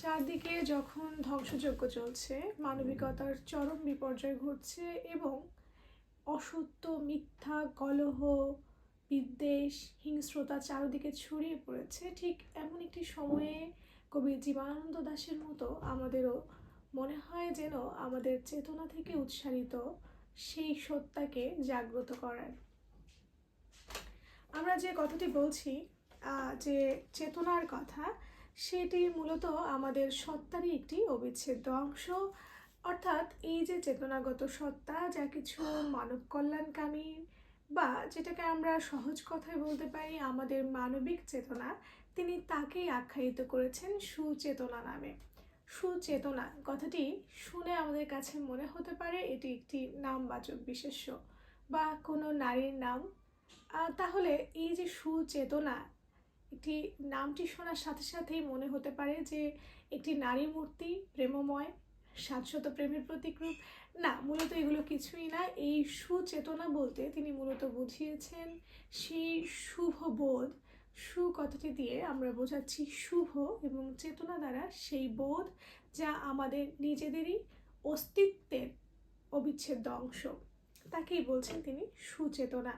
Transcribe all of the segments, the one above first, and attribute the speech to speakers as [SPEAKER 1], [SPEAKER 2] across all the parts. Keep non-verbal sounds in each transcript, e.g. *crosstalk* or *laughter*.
[SPEAKER 1] চারদিকে যখন ধ্বংসযজ্ঞ চলছে, মানবিকতার চরম বিপর্যয় ঘটছে এবং অসত্য, মিথ্যা, কলহ, বিদ্বেষ, হিংস্রতা চারিদিকে ছড়িয়ে পড়েছে, ঠিক এমন একটি সময়ে কবি জীবানন্দ দাশের মতো আমাদেরও মনে হয় যেন আমাদের চেতনা থেকে উৎসারিত সেই সত্তাকে জাগ্রত করার। আমরা যে কথাটি বলছি যে চেতনার কথা সেটি মূলত আমাদের সত্তারই একটি অবিচ্ছেদ্য অংশ। অর্থাৎ এই যে চেতনাগত সত্তা, যা কিছু মানব কল্যাণকামী বা যেটাকে আমরা সহজ কথায় বলতে পারি আমাদের মানবিক চেতনা, তিনি তাকেই আখ্যায়িত করেছেন সুচেতনা নামে। সুচেতনা কথাটি শুনে আমাদের কাছে মনে হতে পারে এটি একটি নামবাচক বিশেষ্য বা কোনো নারীর নাম। তাহলে এই যে সুচেতনা একটি, নামটি শোনার সাথে সাথেই মনে হতে পারে যে একটি নারী মূর্তি প্রেমময় শাশ্বত প্রেমের প্রতিক্রূপ না, মূলত এগুলো কিছুই না। এই সুচেতনা বলতে তিনি মূলত বুঝিয়েছেন সেই শুভ বোধ। সু কথাটি দিয়ে আমরা বোঝাচ্ছি শুভ এবং চেতনা দ্বারা সেই বোধ যা আমাদের নিজেদেরই অস্তিত্বের অবিচ্ছেদ্য অংশ। তাকেই বলছেন তিনি সুচেতনা।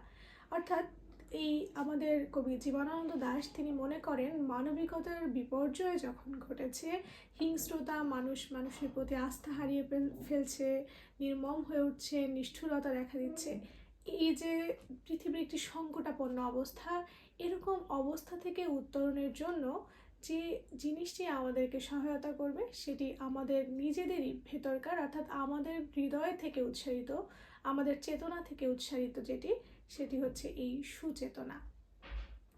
[SPEAKER 1] অর্থাৎ এই আমাদের কবি জীবনানন্দ দাশ তিনি মনে করেন মানবিকতার বিপর্যয় যখন ঘটেছে, হিংস্রতা মানুষ, মানুষের প্রতি আস্থা হারিয়ে ফেল- ফেলছে, নির্মম হয়ে উঠছে, নিষ্ঠুরতা দেখা দিচ্ছে। এই যে পৃথিবীর একটি সংকটাপন্ন অবস্থা, এরকম অবস্থা থেকে উত্তরণের জন্য যে জিনিসটি আমাদেরকে সহায়তা করবে, সেটি আমাদের নিজেদেরই ভেতরকার, অর্থাৎ আমাদের হৃদয় থেকে উৎসাহিত, আমাদের চেতনা থেকে উৎসাহিত যেটি সেটি হচ্ছে এই সুচেতনা।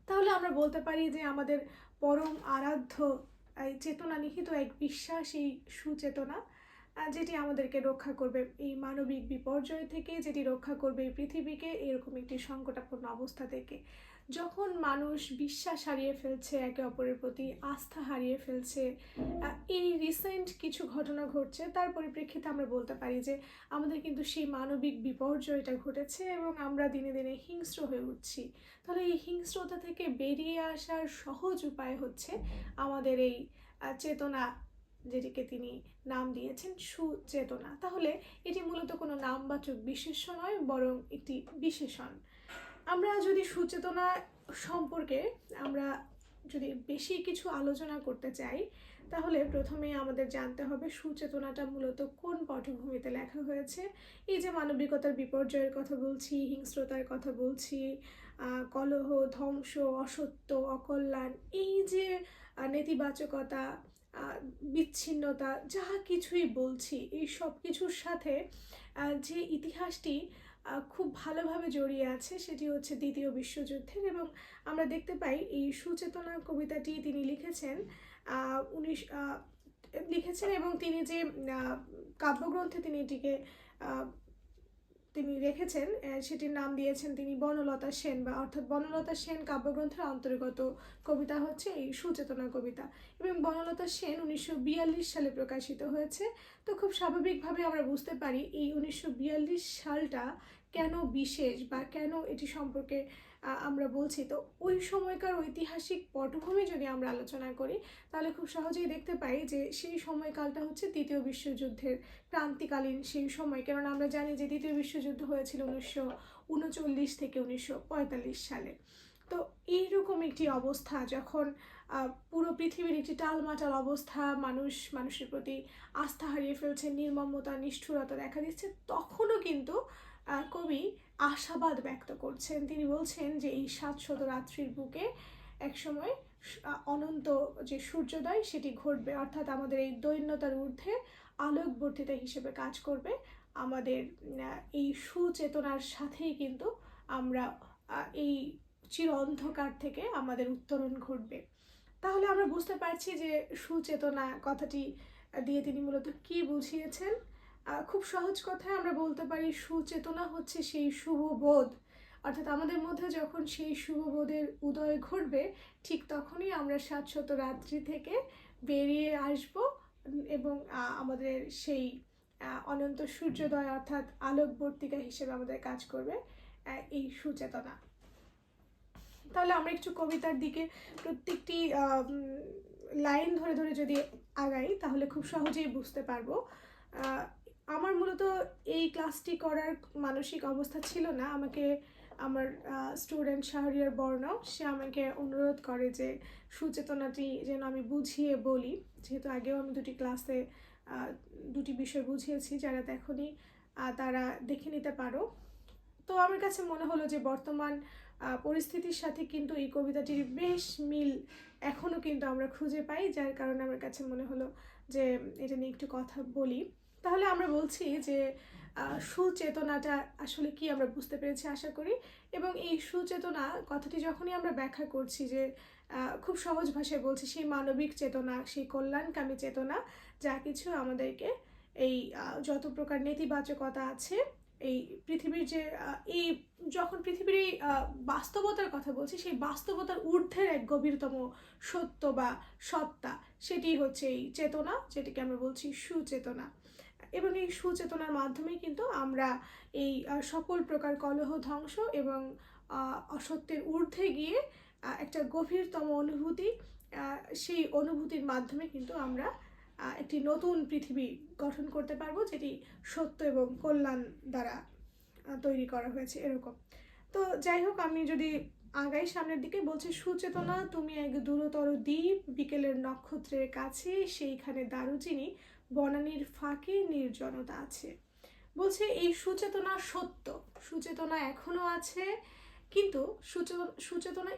[SPEAKER 1] তাহলে আমরা বলতে পারি যে আমাদের পরম আরাধ্য, এই চেতনা নিহিত এক বিশ্বাস, এই সুচেতনা যেটি আমাদেরকে রক্ষা করবে। এই মানবিক বিপর্যয় থেকে যেটি রক্ষা করবে এই পৃথিবীকে, এরকম একটি সংকটাপন্ন অবস্থা থেকে। যখন মানুষ বিশ্বাস হারিয়ে ফেলছে, একে অপরের প্রতি আস্থা হারিয়ে ফেলছে এই রিসেন্ট কিছু ঘটনা ঘটছে, তার পরিপ্রেক্ষিতে আমরা বলতে পারি যে, আমাদের কিন্তু সেই মানবিক বিপর্যয়টা ঘটেছে এবং আমরা দিনে দিনে হিংস্র হয়ে উঠছি। তাহলে এই হিংস্রতা থেকে বেরিয়ে আসার সহজ উপায় হচ্ছে আমাদের এই চেতনা যেটিকে তিনি নাম দিয়েছেন সুচেতনা। তাহলে এটি মূলত কোনো নামবাচক বিশেষ্য নয়, বরং একটি বিশেষণ। আমরা যদি সুচেতনা সম্পর্কে আমরা যদি বেশি কিছু আলোচনা করতে চাই, তাহলে প্রথমে আমাদের জানতে হবে সুচেতনাটা মূলত কোন পটভূমিতে লেখা হয়েছে। এই যে মানবিকতার বিপর্যয়ের কথা বলছি, হিংস্রতার কথা বলছি কলহ, ধ্বংস, অসত্য, অকল্যাণ, এই যে নেতিবাচকতা বিচ্ছিন্নতা যা কিছুই বলছি, এই সব কিছুর সাথে যে ইতিহাসটি খুব ভালোভাবে জড়িয়ে আছে, সেটি হচ্ছে দ্বিতীয় বিশ্বযুদ্ধের এবং আমরা দেখতে পাই এই সুচেতনা কবিতাটি তিনি লিখেছেন উনিশ লিখেছেন এবং তিনি যে কাব্যগ্রন্থে তিনি এটিকে তিনি রেখেছেন সেটির নাম দিয়েছেন তিনি বনলতা সেন বা অর্থাৎ বনলতা সেন কাব্যগ্রন্থের অন্তর্গত কবিতা হচ্ছে এই সুচেতনা কবিতা। এবং বনলতা সেন উনিশশো বিয়াল্লিশ সালে প্রকাশিত হয়েছে। তো খুব স্বাভাবিকভাবে আমরা বুঝতে পারি এই উনিশশো বিয়াল্লিশ সালটা কেন বিশেষ বা কেন এটি সম্পর্কে আমরা বলছি। তো ওই সময়কার ঐতিহাসিক পটভূমি যদি আমরা আলোচনা করি, তাহলে খুব সহজেই দেখতে পাই যে সেই সময়কালটা হচ্ছে দ্বিতীয় বিশ্বযুদ্ধের ক্রান্তিকালীন সেই সময়। কেননা আমরা জানি যে দ্বিতীয় বিশ্বযুদ্ধ হয়েছিল উনিশশো উনচল্লিশ থেকে উনিশশো পঁয়তাল্লিশ সালে। তো এইরকম একটি অবস্থা যখন পুরো পৃথিবীর একটি টালমাটাল অবস্থা, মানুষ, মানুষের প্রতি আস্থা হারিয়ে ফেলছে, নির্মমতা, নিষ্ঠুরতা দেখা দিচ্ছে, তখনও কিন্তু কবি আশাবাদ ব্যক্ত করছেন। তিনি বলছেন যে, এই সাতশত রাত্রির বুকে একসময় অনন্ত যে সূর্যোদয়, সেটি ঘটবে। অর্থাৎ আমাদের এই দৈন্যতার ঊর্ধ্বে আলোকবর্তিতা হিসেবে কাজ করবে। আমাদের এই সুচেতনার সাথেই কিন্তু আমরা এই চির অন্ধকার থেকে আমাদের উত্তরণ ঘটবে। তাহলে আমরা বুঝতে পারছি যে সুচেতনা কথাটি দিয়ে তিনি মূলত কি বুঝিয়েছেন। খুব সহজ কথায় আমরা বলতে পারি সুচেতনা হচ্ছে সেই শুভ বোধ। অর্থাৎ আমাদের মধ্যে যখন সেই শুভ বোধের উদয় ঘটবে, ঠিক তখনই আমরা সাতশত রাত্রি থেকে বেরিয়ে আসব এবং আমাদের সেই অনন্ত সূর্যোদয় অর্থাৎ আলোকবর্তিকা হিসেবে আমাদের কাজ করবে এই সুচেতনা। তাহলে আমরা একটু কবিতার দিকে প্রত্যেকটি লাইন ধরে ধরে যদি আগাই, তাহলে খুব সহজেই বুঝতে পারব। আমার মূলত এই ক্লাসটি করার মানসিক অবস্থা ছিল না। আমাকে আমার স্টুডেন্ট শাহরিয়ার বর্ণ, সে আমাকে অনুরোধ করে যে সুচেতনাটি যেন আমি বুঝিয়ে বলি। যেহেতু আগেও আমি দুটি ক্লাসে দুটি বিষয় বুঝিয়েছি, যারা দেখনি তারা দেখে নিতে পারো। তো আমার কাছে মনে হলো যে বর্তমান পরিস্থিতির সাথে কিন্তু এই কবিতাটির বেশ মিল এখনও কিন্তু আমরা খুঁজে পাই, যার কারণে আমার কাছে মনে হলো যে এটা নিয়ে একটু কথা বলি। তাহলে আমরা বলছি যে সুচেতনাটা আসলে কি আমরা বুঝতে পেরেছি, আশা করি। এবং এই সুচেতনা কথাটি যখনই আমরা ব্যাখ্যা করছি যে খুব সহজ ভাষায় বলছি, সেই মানবিক চেতনা, সেই কল্যাণকামী চেতনা, যা কিছু আমাদেরকে এই যত প্রকার নেতিবাচকতা আছে, এই পৃথিবীর যে এই যখন পৃথিবীর এই বাস্তবতার কথা বলছি, সেই বাস্তবতার ঊর্ধ্বের এক গভীরতম সত্য বা সত্তা, সেটি হচ্ছে এই চেতনা, যেটিকে আমরা বলছি সুচেতনা। এবং এই সুচেতনার মাধ্যমে কিন্তু আমরা এই সকল প্রকার কলহ ধ্বংস এবং অসত্যের ঊর্ধ্বে গিয়ে একটা গভীরতম অনুভূতি সেই অনুভূতির মাধ্যমে কিন্তু আমরা একটি নতুন পৃথিবী গঠন করতে পারব, যেটি সত্য এবং কল্যাণ দ্বারা তৈরি করা হয়েছে এরকম। তো যাই হোক, আমি যদি আগাই সামনের দিকে বলছে, সুচেতনা, তুমি এক দূরতর দ্বীপ, বিকেলের নক্ষত্রের কাছে, সেইখানে দারুচিনি বনানীর ফাঁকে নির্জনতা আছে। বলছে, এই সুচেতনা সত্য। সুচেতনা এখনও আছে, কিন্তু সুচেতনা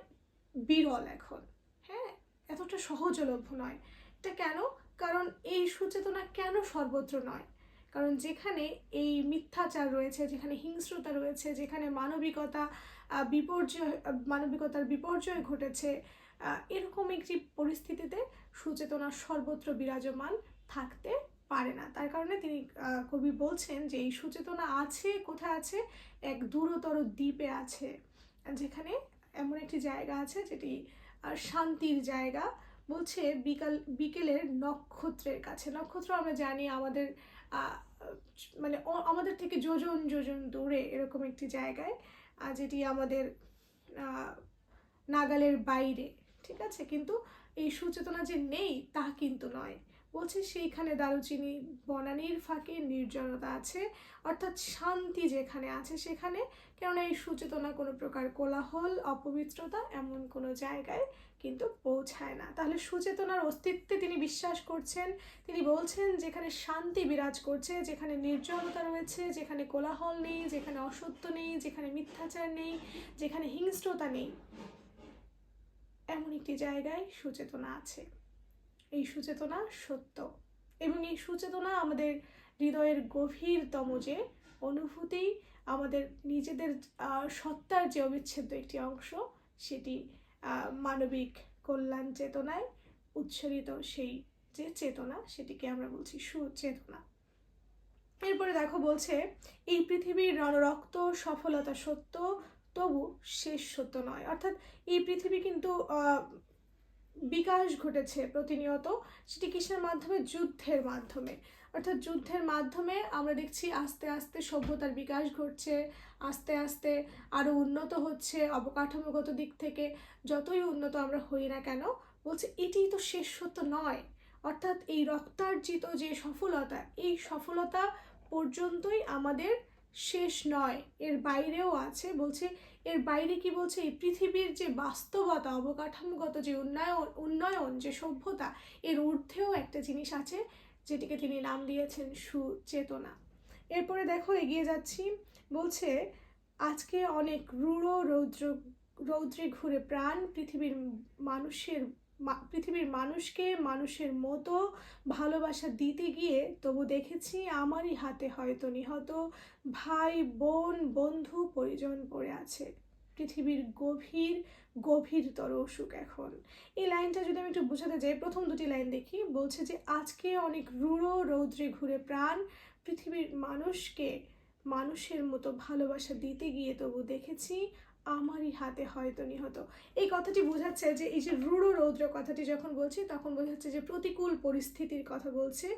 [SPEAKER 1] বিরল এখন। হ্যাঁ এতটা সহজলভ্য নয়। এটা কেন? কারণ এই সুচেতনা কেন সর্বত্র নয়? কারণ যেখানে এই মিথ্যাচার রয়েছে, যেখানে হিংস্রতা রয়েছে, যেখানে মানবিকতা বিপর্যয় মানবিকতার বিপর্যয় ঘটেছে এরকম একটি পরিস্থিতিতে সুচেতনা সর্বত্র বিরাজমান। থাকতে পারে না। তার কারণে তিনি কবি বলছেন যে এই সুচেতনা আছে, কোথায় আছে? এক দূরতর দ্বীপে আছে, যেখানে এমন একটি জায়গা আছে যেটি শান্তির জায়গা। বলছে বিকাল, বিকেলের নক্ষত্রের কাছে। নক্ষত্র আমরা জানি আমাদের মানে আমাদের থেকে যোজন যোজন দূরে এরকম একটি জায়গায় যেটি আমাদের নাগালের বাইরে, ঠিক আছে? কিন্তু এই সুচেতনা যে নেই তা কিন্তু নয়। বলছে, সেইখানে দারুচিনি বনানীর ফাঁকে নির্জনতা আছে, অর্থাৎ শান্তি যেখানে আছে সেখানে। কেননা এই সুচেতনা কোনো প্রকার কোলাহল, অপবিত্রতা এমন কোনো জায়গায় কিন্তু পৌঁছায় না। তাহলে সুচেতনার অস্তিত্বে তিনি বিশ্বাস করছেন। তিনি বলছেন, যেখানে শান্তি বিরাজ করছে, যেখানে নির্জনতা রয়েছে, যেখানে কোলাহল নেই, যেখানে অসত্য নেই, যেখানে মিথ্যাচার নেই, যেখানে হিংস্রতা নেই, এমন একটি জায়গায় সুচেতনা আছে। এই সুচেতনা সত্য। এবং এই সুচেতনা আমাদের হৃদয়ের গভীরতম যে অনুভূতি, আমাদের নিজেদের সত্তার যে অবিচ্ছেদ্য একটি অংশ, সেটি মানবিক কল্যাণ চেতনায় উচ্ছরিত সেই যে চেতনা, সেটিকে আমরা বলছি সুচেতনা। এরপরে দেখো বলছে, এই পৃথিবীর রণরক্ত সফলতা সত্য, তবু শেষ সত্য নয়। অর্থাৎ এই পৃথিবী কিন্তু বিকাশ ঘটেছে প্রতিনিয়ত। সেটি কিসের মাধ্যমে? যুদ্ধের মাধ্যমে। অর্থাৎ যুদ্ধের মাধ্যমে আমরা দেখছি আস্তে আস্তে সভ্যতার বিকাশ ঘটছে, আস্তে আস্তে আরও উন্নত হচ্ছে, অবকাঠামোগত দিক থেকে যতই উন্নত আমরা হই না কেন, বলছে এটিই তো শেষ সত্য নয়। অর্থাৎ এই রক্তার্জিত যে সফলতা, এই সফলতা পর্যন্তই আমাদের শেষ নয়, এর বাইরেও আছে, বলছে এর বাইরে কি বলছে? এই পৃথিবীর যে বাস্তবতা, অবকাঠামোগত যে উন্নয়ন উন্নয়ন, যে সভ্যতা, এর ঊর্ধ্বেও একটা জিনিস আছে, যেটিকে তিনি নাম দিয়েছেন সুচেতনা। এরপরে দেখো, এগিয়ে যাচ্ছি। বলছে, আজকে অনেক রূঢ় রৌদ্র, রৌদ্রে ঘুরে প্রাণ পৃথিবীর মানুষের পৃথিবীর মানুষকে মানুষের মতো ভালোবাসা দিতে গিয়ে তবু দেখেছি আমারই হাতে হয়তো নিহত ভাই, বোন, বন্ধু পরিজন পড়ে আছে। পৃথিবীর গভীর, গভীরতর অসুখ এখন। এই লাইনটা যদি আমি একটু বোঝাতে যাই, প্রথম দুটি লাইন দেখি। বলছে যে, আজকে অনেক রূঢ় রৌদ্রে ঘুরে প্রাণ পৃথিবীর মানুষকে মানুষের মতো ভালোবাসা দিতে গিয়ে তবু দেখেছি আমারই হাতে হয়তো নিহত। এই কথাটি বোঝাচ্ছে যে, এই যে রূঢ় রৌদ্র কথাটি যখন বলছি, তখন বোঝাচ্ছে যে প্রতিকূল পরিস্থিতির কথা বলছে,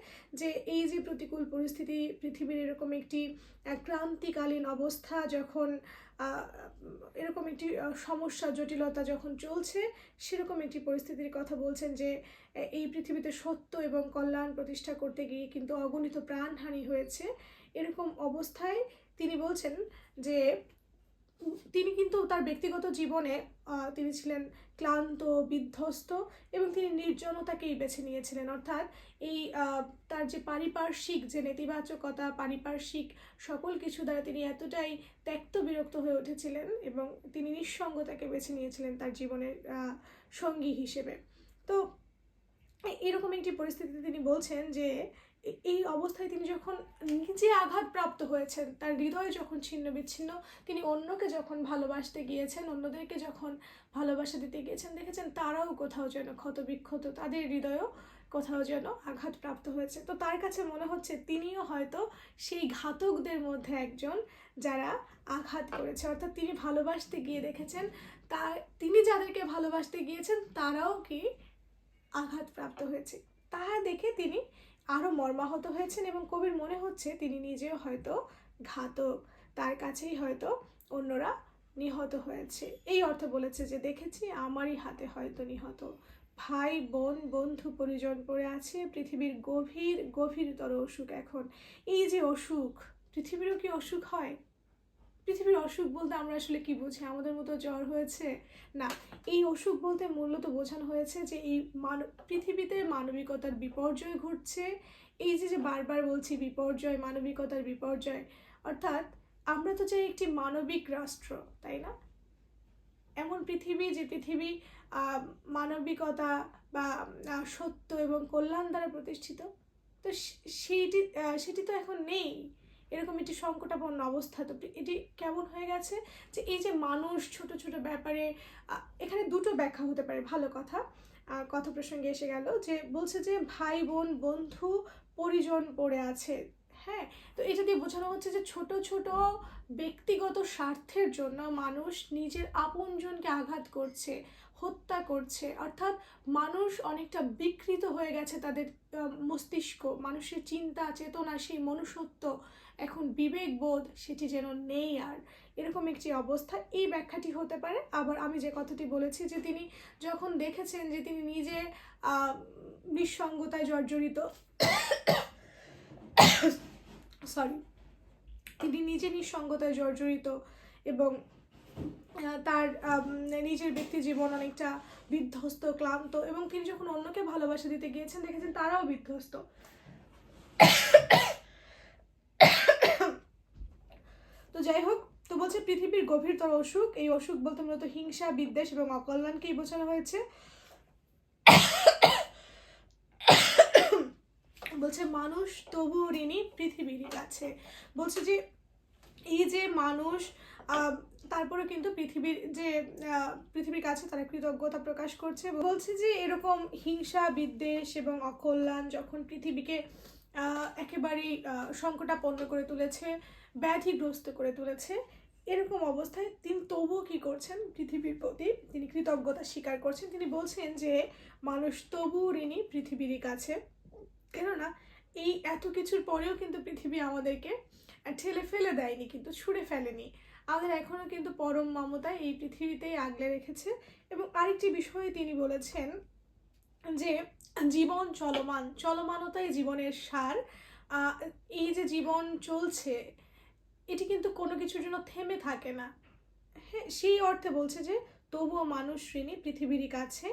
[SPEAKER 1] যে এই যে প্রতিকূল পরিস্থিতি, পৃথিবীর এরকম একটি ক্রান্তিকালীন অবস্থা যখন এরকম একটি সমস্যা, জটিলতা যখন চলছে, সেরকম একটি পরিস্থিতির কথা বলছেন যে এই পৃথিবীতে সত্য এবং কল্যাণ প্রতিষ্ঠা করতে গিয়ে কিন্তু অগণিত প্রাণহানি হয়েছে। এরকম অবস্থায় তিনি বলছেন যে তিনি কিন্তু তার ব্যক্তিগত জীবনে তিনি ছিলেন ক্লান্ত, বিধ্বস্ত এবং তিনি নির্জনতাকেই বেছে নিয়েছিলেন। অর্থাৎ এই তার যে পারিপার্শ্বিক যে নেতিবাচকতা, পারিপার্শ্বিক সকল কিছু দ্বারা তিনি এতটাই ত্যক্ত, বিরক্ত হয়ে উঠেছিলেন এবং তিনি নিঃসঙ্গতাকে বেছে নিয়েছিলেন তার জীবনের সঙ্গী হিসেবে। তো এরকম একটি পরিস্থিতিতে তিনি বলছেন যে এই অবস্থায় তিনি যখন নিজে আঘাতপ্রাপ্ত হয়েছেন, তার হৃদয় যখন ছিন্ন বিচ্ছিন্ন, তিনি অন্যকে যখন ভালোবাসতে গিয়েছেন, অন্যদেরকে যখন ভালোবাসা দিতে গিয়েছেন, দেখেছেন তারাও কোথাও যেন ক্ষতবিক্ষত, তাদের হৃদয়ও কোথাও যেন আঘাতপ্রাপ্ত হয়েছে। তো তার কাছে মনে হচ্ছে তিনিও হয়তো সেই ঘাতকদের মধ্যে একজন যারা আঘাত করেছে। অর্থাৎ তিনি ভালোবাসতে গিয়ে দেখেছেন, তা তিনি যাদেরকে ভালোবাসতে গিয়েছেন, তারাও কি আঘাতপ্রাপ্ত হয়েছে। তাহা দেখে তিনি আরও মর্মাহত হয়েছেন এবং কবির মনে হচ্ছে তিনি নিজেও হয়তো ঘাতক, তার কাছেই হয়তো অন্যরা নিহত হয়েছে। এই অর্থ বলেছে যে, দেখেছি আমারই হাতে হয়তো নিহত। ভাই, বোন, বন্ধু পরিজন পড়ে আছে, পৃথিবীর গভীর, গভীরতর অসুখ এখন। এই যে অসুখ, পৃথিবীরও কি অসুখ হয়? পৃথিবীর অসুখ বলতে আমরা আসলে কি বুঝি? আমাদের মতো জ্বর হয়েছে? না, এই অসুখ বলতে মূলত বোঝানো হয়েছে যে এই মান, পৃথিবীতে মানবিকতার বিপর্যয় ঘটছে। এই যে যে বারবার বলছি বিপর্যয়, মানবিকতার বিপর্যয়, অর্থাৎ আমরা তো চাই একটি মানবিক রাষ্ট্র, তাই না? এমন পৃথিবী যে পৃথিবী মানবিকতা বা সত্য এবং কল্যাণ দ্বারা প্রতিষ্ঠিত। তো সেইটি সেটি তো এখন নেই। এরকম একটি সংকটাপন্ন অবস্থা। তো এটি কেমন হয়ে গেছে? যে এই যে মানুষ, ছোট ছোট ব্যাপারে এখানে দুটো ব্যাখ্যা হতে পারে, ভালো কথা। কথা প্রসঙ্গে এসে গেল যে বলছে যে ভাই বোন বন্ধু, পরিজন পড়ে আছে। হ্যাঁ তো এটা দিয়ে বোঝানো হচ্ছে যে ছোট ছোট ব্যক্তিগত স্বার্থের জন্য মানুষ নিজের আপনজনকে আঘাত করছে, হত্যা করছে। অর্থাৎ মানুষ অনেকটা বিকৃত হয়ে গেছে তাদের মস্তিষ্ক, মানুষের চিন্তা, চেতনা, সেই মনুষ্যত্ব। এখন বিবেকবোধ সেটি যেন নেই আর। এরকম একটি অবস্থা। এই ব্যাখ্যাটি হতে পারে। আবার আমি যে কথাটি বলেছি যে তিনি যখন দেখেছেন যে তিনি নিজে নিঃসঙ্গতায় জর্জরিত, সরি, তিনি নিজে নিঃসঙ্গতায় জর্জরিত এবং তার নিজের ব্যক্তি জীবন অনেকটা বিধ্বস্ত, ক্লান্ত এবং তিনি যখন অন্যকে ভালোবাসা দিতে গিয়েছেন, দেখেছেন তারাও বিধ্বস্ত। তো যাই হোক তো বলছে পৃথিবীর গভীরতর অসুখ। এই অসুখ বলতে মূলত হিংসা, বিদ্বেষ এবং অকল্যাণকেই বোঝানো হয়েছে। বলছে, মানুষ তবু ঋণী, পৃথিবীর কাছে বলছে যে, এই যে মানুষ তারপরে কিন্তু পৃথিবীর যে পৃথিবীর কাছে তারা কৃতজ্ঞতা প্রকাশ করছে। বলছে যে, এরকম হিংসা, বিদ্বেষ এবং অকল্যাণ যখন পৃথিবীকে একেবারেই সংকটাপন্ন করে তুলেছে ব্যাধিগ্রস্ত করে তুলেছে। এরকম অবস্থায় তিনি তবুও কি করছেন? পৃথিবীর প্রতি তিনি কৃতজ্ঞতা স্বীকার করছেন। তিনি বলছেন যে, মানুষ তবু ঋণী পৃথিবীর কাছে। কেননা, এই এত কিছুর পরেও কিন্তু পৃথিবী আমাদেরকে ঠেলে ফেলে দেয়নি, কিন্তু ছুঁড়ে ফেলেনি। আমাদের এখনও কিন্তু পরম মমতায় এই পৃথিবীতেই আগলে রেখেছে। এবং আরেকটি বিষয়ে তিনি বলেছেন যে, জীবন চলমান, চলমানতাই জীবনের সার। এই যে জীবন চলছে এটি কিন্তু কোনো কিছুর জন্য থেমে থাকে না। হ্যাঁ সেই অর্থে বলছে যে, তবুও মানুষ শ্রেণি পৃথিবীর কাছে।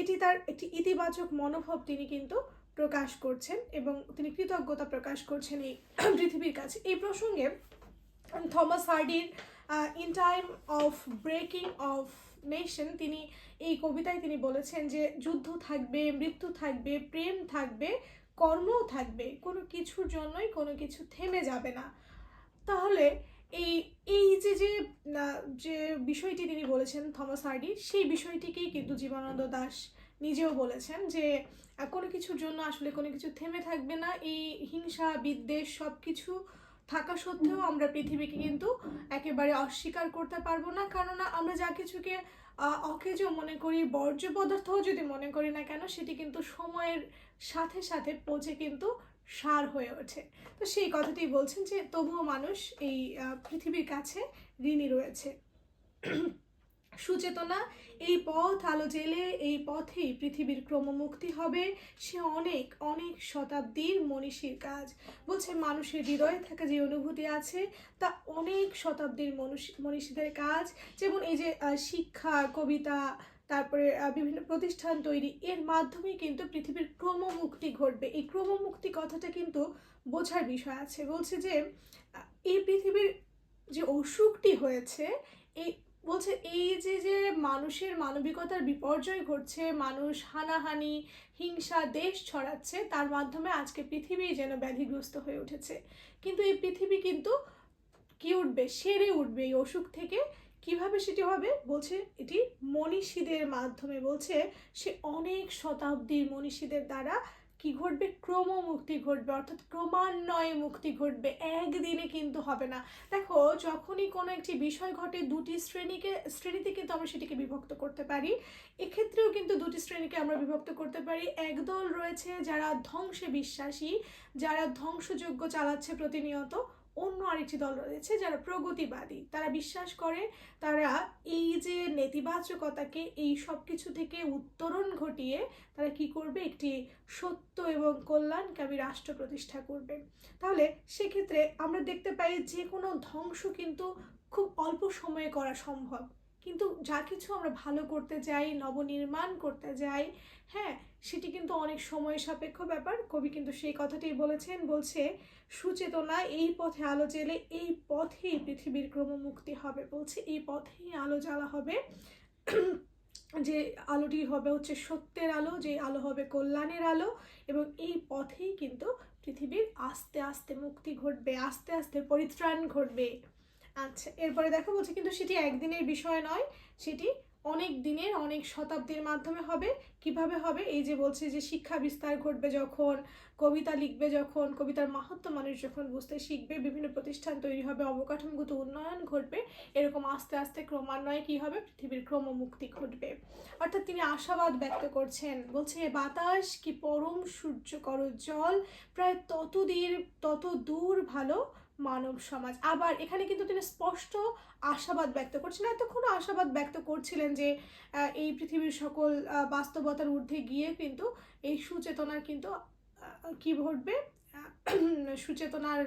[SPEAKER 1] এটি তার একটি ইতিবাচক মনোভাব তিনি কিন্তু প্রকাশ করছেন এবং তিনি কৃতজ্ঞতা প্রকাশ করছেন এই পৃথিবীর কাছে। এই প্রসঙ্গে Thomas হার্ডির in time of breaking of nation তিনি এই কবিতায় তিনি বলেছেন যে, যুদ্ধ থাকবে, মৃত্যু থাকবে, প্রেম থাকবে, কর্মও থাকবে। কোনো কিছুর জন্যই কোনো কিছু থেমে যাবে না। তাহলে এই এই যে যে যে বিষয়টি তিনি বলেছেন থমাস হার্ডি, সেই বিষয়টিকেই কিন্তু জীবনানন্দ দাস নিজেও বলেছেন যে কোনো কিছুর জন্য আসলে কোনো কিছু থেমে থাকবে না। এই হিংসা, বিদ্বেষ সব কিছু থাকা সত্ত্বেও আমরা পৃথিবীকে কিন্তু একেবারে অস্বীকার করতে পারব না। কেননা আমরা যা কিছুকে অকেজো মনে করি, বর্জ্য পদার্থও যদি মনে করি না কেন, সেটি কিন্তু সময়ের সাথে সাথে পচে কিন্তু সার হয়ে ওঠে। তো সেই কথাটি বলছেন যে তবুও মানুষ এই পৃথিবীর কাছে ঋণী রয়েছে। সুচেতনা এই পথ আলো জেলে এই পথেই পৃথিবীর ক্রমমুক্তি হবে, সে অনেক অনেক শতাব্দীর মনীষীর কাজ। বলছে মানুষের হৃদয়ে থাকা যে অনুভূতি আছে, তা অনেক শতাব্দীর মনুষ- মনীষীদের কাজ। যেমন এই যে শিক্ষা, কবিতা তারপরে বিভিন্ন প্রতিষ্ঠান তৈরি। এর মাধ্যমে কিন্তু পৃথিবীর ক্রমমুক্তি ঘটবে। এই ক্রমমুক্তি কথাটা কিন্তু বোঝার বিষয় আছে। বলছে যে এই পৃথিবীর যে অসুখটি হয়েছে, এই বলছে এই যে যে মানুষের মানবিকতার বিপর্যয় ঘটছে, মানুষ হানাহানি, হিংসা, দেশ ছড়াচ্ছে, তার মাধ্যমে আজকে পৃথিবী যেন ব্যাধিগ্রস্ত হয়ে উঠেছে। কিন্তু এই পৃথিবী কিন্তু কি উঠবে? সেরে উঠবে এই অসুখ থেকে। কীভাবে সেটি হবে? বলছে, এটি মনীষীদের মাধ্যমে। বলছে, সে অনেক শতাব্দীর মনীষীদের দ্বারা কি ঘটবে? ক্রমমুক্তি ঘটবে, অর্থাৎ ক্রমান্বয়ে মুক্তি ঘটবে। একদিনে কিন্তু হবে না। দেখো, যখনই কোনো একটি বিষয় ঘটে, দুটি শ্রেণীকে শ্রেণীতে কিন্তু আমরা সেটিকে বিভক্ত করতে পারি। এক্ষেত্রেও কিন্তু দুটি শ্রেণীকে আমরা বিভক্ত করতে পারি। একদল রয়েছে যারা ধ্বংসে বিশ্বাসী, যারা ধ্বংসযোগ্য চালাচ্ছে প্রতিনিয়ত। অন্য আরেকটি দল রয়েছে যারা প্রগতিবাদী। তারা বিশ্বাস করে, তারা এই যে নেতিবাচকতাকে, এই সব কিছু থেকে উত্তরণ ঘটিয়ে তারা কি করবে? একটি সত্য এবং কল্যাণকামী রাষ্ট্র প্রতিষ্ঠা করবে। তাহলে সেক্ষেত্রে আমরা দেখতে পাই যে কোনো ধ্বংস কিন্তু খুব অল্প সময়ে করা সম্ভব। কিন্তু যা কিছু আমরা ভালো করতে যাই, নবনির্মাণ করতে যাই হ্যাঁ সেটি কিন্তু অনেক সময় সাপেক্ষ ব্যাপার। কবি কিন্তু সেই কথাটাই বলেছেন, বলছে, সুচেতনা এই পথে আলো জেলে এই পথেই পৃথিবীর ক্রমমুক্তি হবে। বলছে, এই পথেই আলো জ্বালা হবে। *clears throat* যে আলোটি হবে হচ্ছে সত্যের আলো, যে আলো হবে কল্যাণের আলো, এবং এই পথেই কিন্তু পৃথিবীর আস্তে আস্তে মুক্তি ঘটবে, আস্তে আস্তে পরিত্রাণ ঘটবে। আচ্ছা এরপরে দেখো বলছে কিন্তু সেটি একদিনের বিষয় নয়, সেটি অনেক দিনের, অনেক শতাব্দীর মাধ্যমে হবে। কীভাবে হবে? এই যে বলছে যে শিক্ষা বিস্তার ঘটবে যখন, কবিতা লিখবে যখন, কবিতার মাহাত্ম মানুষ যখন বুঝতে শিখবে, বিভিন্ন প্রতিষ্ঠান তৈরি হবে, অবকাঠামোগত উন্নয়ন ঘটবে, এরকম আস্তে আস্তে ক্রমান্বয়ে কি হবে? পৃথিবীর ক্রমমুক্তি ঘটবে। অর্থাৎ তিনি আশাবাদ ব্যক্ত করছেন। বলছে, "এ বাতাস কি পরম সূর্য কর জল, প্রায় তত দূর তত দূর ভালো মানব সমাজ। আবার এখানে কিন্তু তিনি স্পষ্ট আশাবাদ ব্যক্ত করছেন। এতক্ষণ আশাবাদ ব্যক্ত করছিলেন যে এই পৃথিবীর সকল বাস্তবতার ঊর্ধ্বে গিয়ে কিন্তু এই সুচেতনার কিন্তু কি ঘটবে? *clears throat* সুচেতনার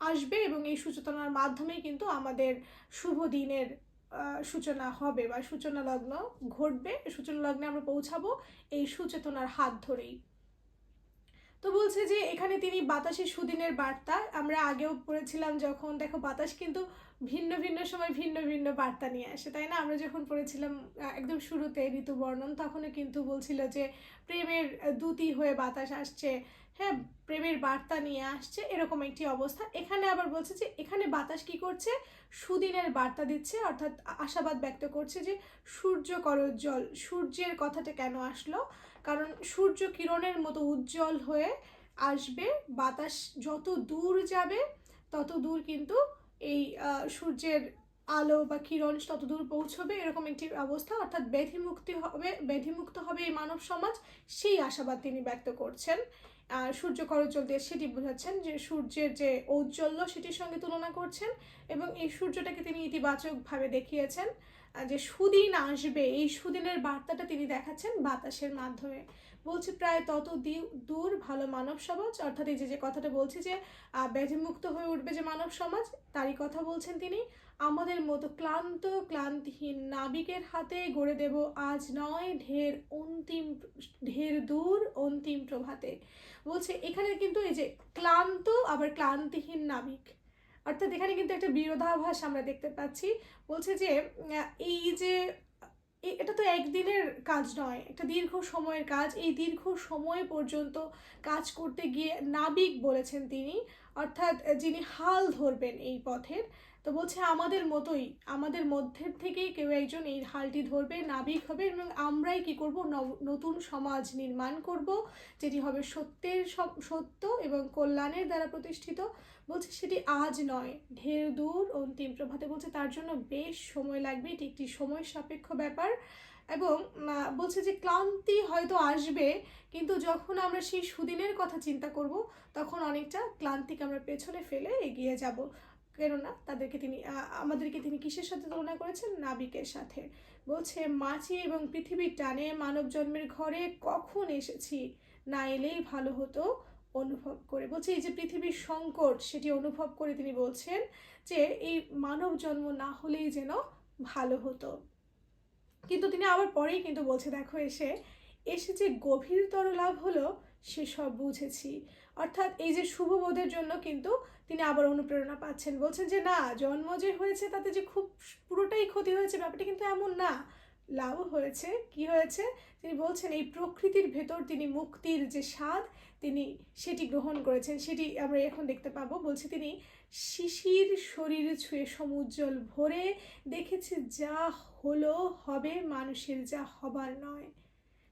[SPEAKER 1] আসবে এবং এই সূচনার মাধ্যমেই কিন্তু আমাদের শুভ দিনের সূচনা হবে বা সূচনা লগ্ন ঘটবে। সূচনা লগ্নে আমরা পৌঁছাবো। এই সুচেতনার হাত ধরেই। তো বলছে যে এখানে তিনি বাতাসের সুদিনের বার্তা। আমরা আগেও পড়েছিলাম যখন, দেখো বাতাস কিন্তু ভিন্ন ভিন্ন সময় ভিন্ন ভিন্ন বার্তা নিয়ে আসে, তাই না? আমরা যখন পড়েছিলাম একদম শুরুতে ঋতু বর্ণন তখনও কিন্তু বলছিল যে প্রেমের দূতি হয়ে বাতাস আসছে হ্যাঁ প্রেমের বার্তা নিয়ে আসছে, এরকম একটি অবস্থা। এখানে আবার বলছে যে এখানে বাতাস কি করছে? সুদিনের বার্তা দিচ্ছে, অর্থাৎ আশাবাদ ব্যক্ত করছে যে সূর্য করজ্জ্বল, সূর্যের কথাটা কেন আসলো? কারণ সূর্য কিরণের মতো উজ্জ্বল হয়ে আসবে, বাতাস যত দূর যাবে, তত দূর কিন্তু এই সূর্যের আলো বা কিরণ তত দূর পৌঁছবে, এরকম একটি অবস্থা। অর্থাৎ ব্যাধিমুক্তি হবে, ব্যাধিমুক্ত হবে এই মানব সমাজ, সেই আশাবাদ তিনি ব্যক্ত করছেন। সূর্য করজ্জ্বল দিয়ে সেটি বোঝাচ্ছেন যে সূর্যের যে ঔজ্জ্বল্য, সেটির সঙ্গে তুলনা করছেন এবং এই সূর্যটাকে তিনি ইতিবাচকভাবে দেখিয়েছেন। যে সুদিন আসবে, এই সুদিনের বার্তাটা তিনি দেখাচ্ছেন বাতাসের মাধ্যমে। বলছি প্রায় তত দূর ভালো মানব সমাজ, অর্থাৎ এই যে যে কথাটা বলছি যে ব্যাধিমুক্ত হয়ে উঠবে যে মানব সমাজ, তারই কথা বলছেন তিনি, আমাদের মতো ক্লান্ত, ক্লান্তিহীন নাবিকের হাতে গড়ে দেব আজ নয় ঢের অন্তিম, ঢের দূর অন্তিম প্রভাতে। বলছে, এখানে কিন্তু এই যে ক্লান্ত, আবার ক্লান্তিহীন নাবিক। অর্থাৎ এখানে কিন্তু একটা বিরোধাভাস আমরা দেখতে পাচ্ছি। বলছে যে এই যে এটা তো একদিনের কাজ নয়, একটা দীর্ঘ সময়ের কাজ। এই দীর্ঘ সময় পর্যন্ত কাজ করতে গিয়ে নাবিক বলেছেন তিনি, অর্থাৎ যিনি হাল ধরবেন এই পথের। তো বলছে, আমাদের মতোই, আমাদের মধ্যের থেকেই কেউ একজন এই হালটি ধরবে, নাবিক হবে এবং আমরাই কি করব? নতুন সমাজ নির্মাণ করব, যেটি হবে সত্যের সত্য এবং কল্যাণের দ্বারা প্রতিষ্ঠিত। বলছে সেটি আজ নয়। ঢের দূর অন্তিম প্রভাতে বলছে, তার জন্য বেশ সময় লাগবে, এটি একটি সময় সাপেক্ষ ব্যাপার। এবং বলছে যে ক্লান্তি হয়তো আসবে, কিন্তু যখন আমরা সেই সুদিনের কথা চিন্তা করব, তখন অনেকটা ক্লান্তিকে আমরা পেছনে ফেলে এগিয়ে যাব। কেননা, তাদেরকে তিনি আমাদেরকে তিনি কিসের সাথে তুলনা করেছেন? নাবিকের সাথে। বলছে, মাছি এবং পৃথিবীর টানে মানব জন্মের ঘরে কখন এসেছি? না এলেই ভালো হতো। অনুভব করে। বলছে, এই যে পৃথিবীর সংকট, সেটি অনুভব করে তিনি বলছেন যে, এই মানব জন্ম না হলেই যেন ভালো হতো। কিন্তু তিনি আবার পরেই কিন্তু বলছে, দেখো এসে এসে যে গভীরতর লাভ হলো, সে সব বুঝেছি। অর্থাৎ এই যে শুভবোধের জন্য কিন্তু তিনি আবার অনুপ্রেরণা পাচ্ছেন। বলছেন যে, না, জন্ম যে হয়েছে তাতে যে খুব পুরোটাই ক্ষতি হয়েছে, ব্যাপারটা কিন্তু এমন না। লাভও হয়েছে। কি হয়েছে? তিনি বলছেন, এই প্রকৃতির ভেতর তিনি মুক্তির যে স্বাদ, তিনি সেটি গ্রহণ করেছেন। সেটি আমরা এখন দেখতে পাবো। বলছে তিনি, শিশির শরীর ছুঁয়ে সমুজ্জ্বল ভরে দেখেছে যা হলো হবে মানুষের, যা হবার নয়।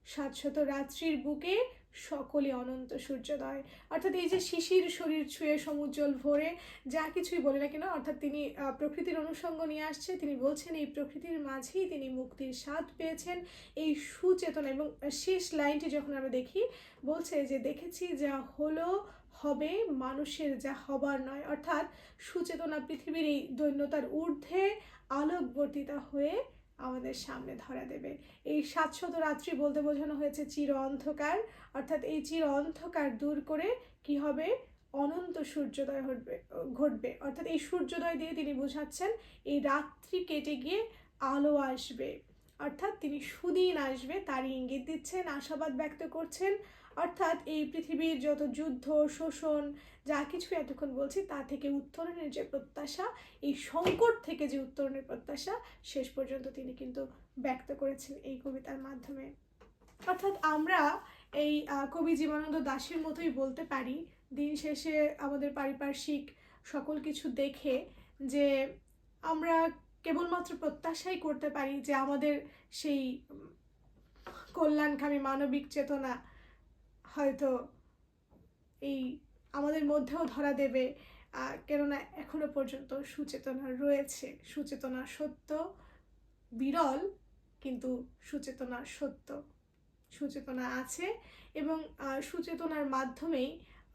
[SPEAKER 1] সাতশত রাত্রির বুকে সকলে অনন্ত সূর্যোদয়। অর্থাৎ এই যে শিশির শরীর ছুঁয়ে সমুজ্জ্বল ভরে যা কিছুই বলে না কেন অর্থাৎ তিনি প্রকৃতির অনুষঙ্গ নিয়ে আসছে। তিনি বলছেন এই প্রকৃতির মাঝেই তিনি মুক্তির স্বাদ পেয়েছেন। এই সুচেতনা এবং শেষ লাইনটি যখন আমরা দেখি বলছে যে দেখেছি যা হলো হবে মানুষের যা হবার নয়। অর্থাৎ সুচেতনা পৃথিবীর এই দৈন্যতার ঊর্ধ্বে আলোকবর্তিতা হয়ে আমাদের সামনে ধরা দেবে। এই সাতশত রাত্রি বলতে বোঝানো হয়েছে চির অন্ধকার, অর্থাৎ এই চির অন্ধকার দূর করে কি হবে? অনন্ত সূর্যোদয় ঘটবে ঘটবে। অর্থাৎ এই সূর্যোদয় দিয়ে তিনি বোঝাচ্ছেন এই রাত্রি কেটে গিয়ে আলো আসবে। অর্থাৎ তিনি সুদিন আসবে, তারই ইঙ্গিত দিচ্ছেন, আশাবাদ ব্যক্ত করছেন অর্থাৎ এই পৃথিবীর যত যুদ্ধ, শোষণ, যা কিছু এতক্ষণ বলছি, তা থেকে উত্তরণের যে প্রত্যাশা, এই সংকট থেকে যে উত্তরণের প্রত্যাশা, শেষ পর্যন্ত তিনি কিন্তু ব্যক্ত করেছেন এই কবিতার মাধ্যমে। অর্থাৎ আমরা এই কবি জীবনানন্দ দাসের মতোই বলতে পারি, দিন শেষে আমাদের পারিপার্শ্বিক সকল কিছু দেখে যে আমরা কেবলমাত্র প্রত্যাশাই করতে পারি যে আমাদের সেই কল্যাণকামী মানবিক চেতনা হয়তো এই আমাদের মধ্যেও ধরা দেবে কেননা এখনও পর্যন্ত সুচেতনা রয়েছে। সুচেতনা সত্য, বিরল, কিন্তু সুচেতনা সত্য। সুচেতনা আছে এবং সুচেতনার মাধ্যমেই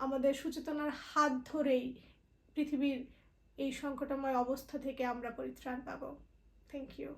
[SPEAKER 1] আমাদের সুচেতনার হাত ধরেই পৃথিবীর এই সংকটময় অবস্থা থেকে আমরা পরিত্রাণ পাবো। Thank you